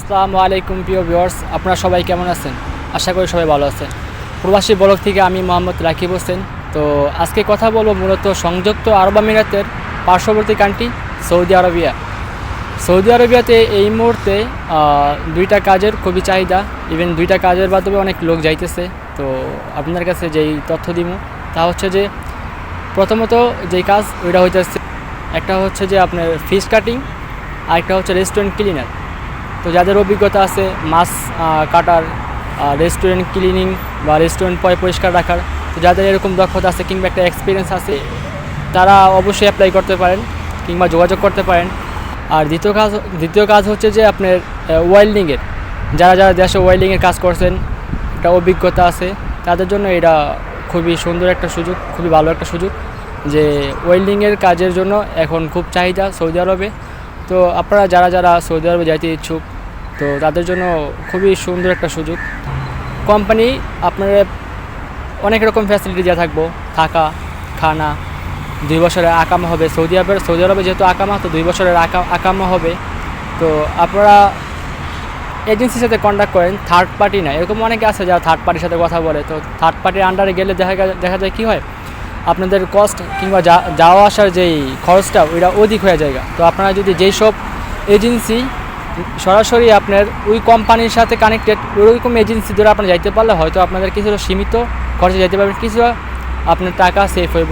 আসসালামু আলাইকুম প্রিয় ভিউয়ার্স, আপনারা সবাই কেমন আছেন? আশা করি সবাই ভালো আছেন। প্রবাসী ব্লগ থেকে আমি মোহাম্মদ রাকিব হোসেন। তো আজকে কথা বলব মূলত সংযুক্ত আরব আমিরাতের পার্শ্ববর্তী কান্ট্রি, সৌদি আরবিয়া। সৌদি আরবিয়াতে এই মুহূর্তে দুইটা কাজের খুবই চাহিদা। ইভেন দুইটা কাজের মাধ্যমে অনেক লোক যাইতেছে। তো আপনার কাছে যেই তথ্য দিব তা হচ্ছে যে, প্রথমত যেই কাজ, ওইটা হইতেছে, একটা হচ্ছে যে আপনার ফিশ কাটিং, আরেকটা হচ্ছে রেস্টুরেন্ট ক্লিনার তো যাদের অভিজ্ঞতা আছে, মাছ কাটার রেস্টুরেন্ট ক্লিনিং বা রেস্টুরেন্ট পয় পরিষ্কার রাখার, তো যাদের এরকম দক্ষতা আছে কিংবা একটা এক্সপিরিয়েন্স আছে, তারা অবশ্যই অ্যাপ্লাই করতে পারেন কিংবা যোগাযোগ করতে পারেন। আর দ্বিতীয় কাজ দ্বিতীয় কাজ হচ্ছে যে আপনার ওয়েল্ডিংয়ের যারা যারা দেশে ওয়েল্ডিংয়ের কাজ করছেন, একটা অভিজ্ঞতা আছে, তাদের জন্য এটা খুবই সুন্দর একটা সুযোগ, খুবই ভালো একটা সুযোগ যে ওয়েল্ডিংয়ের কাজের জন্য এখন খুব চাহিদা সৌদি আরবে। তো আপনারা যারা যারা সৌদি আরবে যাইতে ইচ্ছুক, তো তাদের জন্য খুবই সুন্দর একটা সুযোগ। কোম্পানি আপনার অনেক রকম ফ্যাসিলিটি দেওয়া থাকব, থাকা, খানা, দুই বছরের আকামা হবে। সৌদি আরবের, সৌদি আরবে যেহেতু আকামা, তো দুই বছরের আকা, আকামা হবে। তো আপনারা এজেন্সির সাথে কন্ট্যাক্ট করেন থার্ড পার্টি না, এরকম অনেকে আছে যারা থার্ড পার্টির সাথে কথা বলে। তো থার্ড পার্টির আন্ডারে গেলে দেখা দেখা যায় কী হয়? আপনাদের কস্ট কিংবা যাওয়া আসার যেই খরচটা, ওইটা অধিক হয়ে যায় তো আপনারা যদি যেই সব এজেন্সি সরাসরি আপনার ওই কোম্পানির সাথে কানেক্টেড ওইরকম এজেন্সি ধরে আপনারা যাইতে পারলে হয়তো আপনাদের কিছুটা সীমিত খরচে যাইতে পারবেন, কিছুটা আপনার টাকা সেফ হইব।